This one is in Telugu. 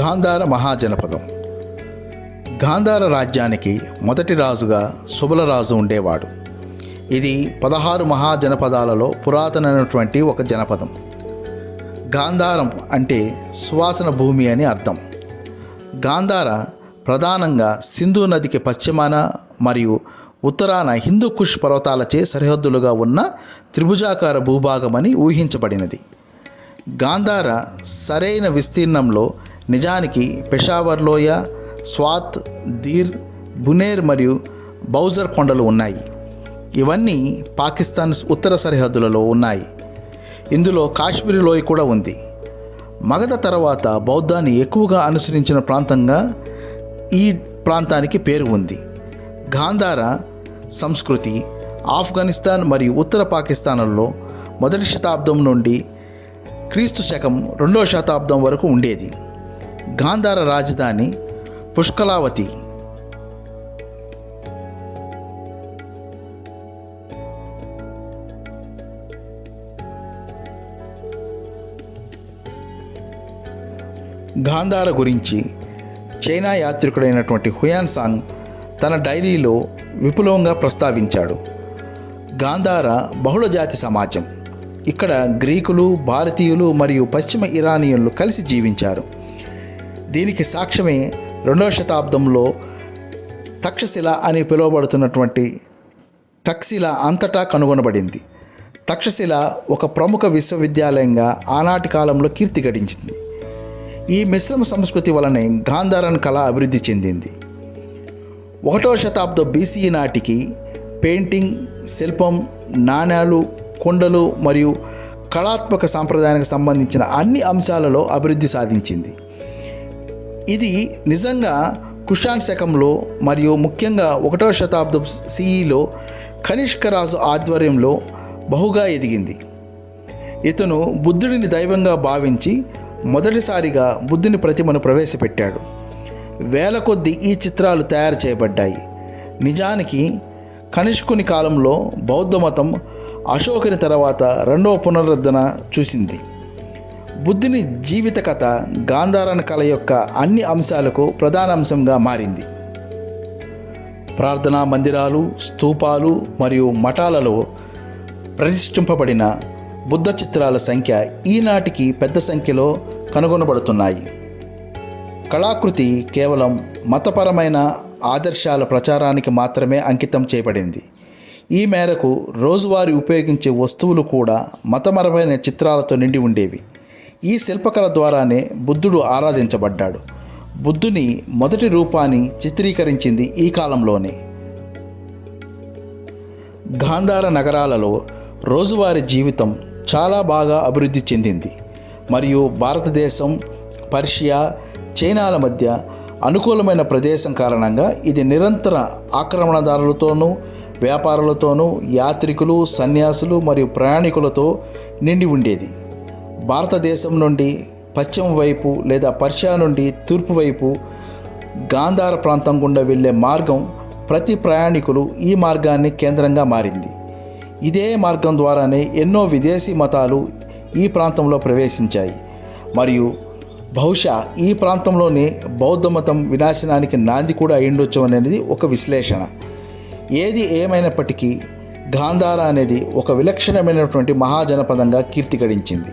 గాంధార మహాజనపదం. గాంధార రాజ్యానికి మొదటి రాజుగా సుబలరాజు ఉండేవాడు. ఇది పదహారు మహాజనపదాలలో పురాతనమైనటువంటి ఒక జనపదం. గాంధారం అంటే సువాసన భూమి అని అర్థం. గాంధార ప్రధానంగా సింధు నదికి పశ్చిమాన మరియు ఉత్తరాన హిందూ కుష్ పర్వతాలచే సరిహద్దులుగా ఉన్న త్రిభుజాకార భూభాగమని ఊహించబడినది. గాంధార సరైన విస్తీర్ణంలో నిజానికి పెషావర్ లోయ స్వాత్ దీర్ బునేర్ మరియు బౌజర్ కొండలు ఉన్నాయి. ఇవన్నీ పాకిస్తాన్ ఉత్తర సరిహద్దులలో ఉన్నాయి. ఇందులో కాశ్మీర్ లోయ కూడా ఉంది. మగధ తర్వాత బౌద్ధాన్ని ఎక్కువగా అనుసరించిన ప్రాంతంగా ఈ ప్రాంతానికి పేరు ఉంది. గాంధార సంస్కృతి ఆఫ్ఘనిస్తాన్ మరియు ఉత్తర పాకిస్తాన్లో మొదటి శతాబ్దం నుండి క్రీస్తు శకం రెండవ శతాబ్దం వరకు ఉండేది. గాంధార రాజధాని పుష్కలావతి. గాంధార గురించి చైనా యాత్రికుడైనటువంటి హుయాన్ సాంగ్ తన డైరీలో విపులంగా ప్రస్తావించాడు. గాంధార బహుళజాతి సమాజం. ఇక్కడ గ్రీకులు భారతీయులు మరియు పశ్చిమ ఇరానియన్లు కలిసి జీవించారు. దీనికి సాక్ష్యమే రెండవ శతాబ్దంలో తక్షశిల అని పిలువబడుతున్నటువంటి తక్షశిల అంతటా కనుగొనబడింది. తక్షశిల ఒక ప్రముఖ విశ్వవిద్యాలయంగా ఆనాటి కాలంలో కీర్తి గడించింది. ఈ మిశ్రమ సంస్కృతి వలనే గాంధారన్ కళ అభివృద్ధి చెందింది. ఒకటవ శతాబ్దం బీసీ నాటికి పెయింటింగ్ శిల్పం నాణ్యాలు కొండలు మరియు కళాత్మక సాంప్రదాయానికి సంబంధించిన అన్ని అంశాలలో అభివృద్ధి సాధించింది. ఇది నిజంగా కుషాన్ శకంలో మరియు ముఖ్యంగా ఒకటవ శతాబ్దం సిఈలో కనిష్క రాజు ఆధ్వర్యంలో బహుగా ఎదిగింది. ఇతను బుద్ధుడిని దైవంగా భావించి మొదటిసారిగా బుద్ధుని ప్రతిమను ప్రవేశపెట్టాడు. వేల కొద్ది ఈ చిత్రాలు తయారు చేయబడ్డాయి. నిజానికి కనిష్కుని కాలంలో బౌద్ధ మతం అశోకుని తర్వాత రెండవ పునరుద్ధరణ చూసింది. బుద్ధుని జీవిత కథ గాంధారణ కళ యొక్క అన్ని అంశాలకు ప్రధాన అంశంగా మారింది. ప్రార్థనా మందిరాలు స్తూపాలు మరియు మఠాలలో ప్రతిష్ఠింపబడిన బుద్ధ చిత్రాల సంఖ్య ఈనాటికి పెద్ద సంఖ్యలో కనుగొనబడుతున్నాయి. కళాకృతి కేవలం మతపరమైన ఆదర్శాల ప్రచారానికి మాత్రమే అంకితం చేయబడింది. ఈ మేరకు రోజువారీ ఉపయోగించే వస్తువులు కూడా మతపరమైన చిత్రాలతో నిండి ఉండేవి. ఈ శిల్పకళ ద్వారానే బుద్ధుడు ఆరాధించబడ్డాడు. బుద్ధుని మొదటి రూపాన్ని చిత్రీకరించింది ఈ కాలంలోనే. గాంధార నగరాలలో రోజువారీ జీవితం చాలా బాగా అభివృద్ధి చెందింది. మరియు భారతదేశం పర్షియా చైనాల మధ్య అనుకూలమైన ప్రదేశం కారణంగా ఇది నిరంతర ఆక్రమణదారులతోనూ వ్యాపారులతోనూ యాత్రికులు సన్యాసులు మరియు ప్రయాణికులతో నిండి ఉండేది. భారతదేశం నుండి పశ్చిమ వైపు లేదా పర్షియా నుండి తూర్పు వైపు గాంధార ప్రాంతం గుండా వెళ్ళే మార్గం ప్రతి ప్రయాణికులు ఈ మార్గాన్ని కేంద్రంగా మారింది. ఇదే మార్గం ద్వారానే ఎన్నో విదేశీ మతాలు ఈ ప్రాంతంలో ప్రవేశించాయి. మరియు బహుశా ఈ ప్రాంతంలోనే బౌద్ధ మతం వినాశనానికి నాంది కూడా అయ్యుండొచ్చు అనేది ఒక విశ్లేషణ. ఏది ఏమైనప్పటికీ గాంధార అనేది ఒక విలక్షణమైనటువంటి మహాజనపదంగా కీర్తి గడించింది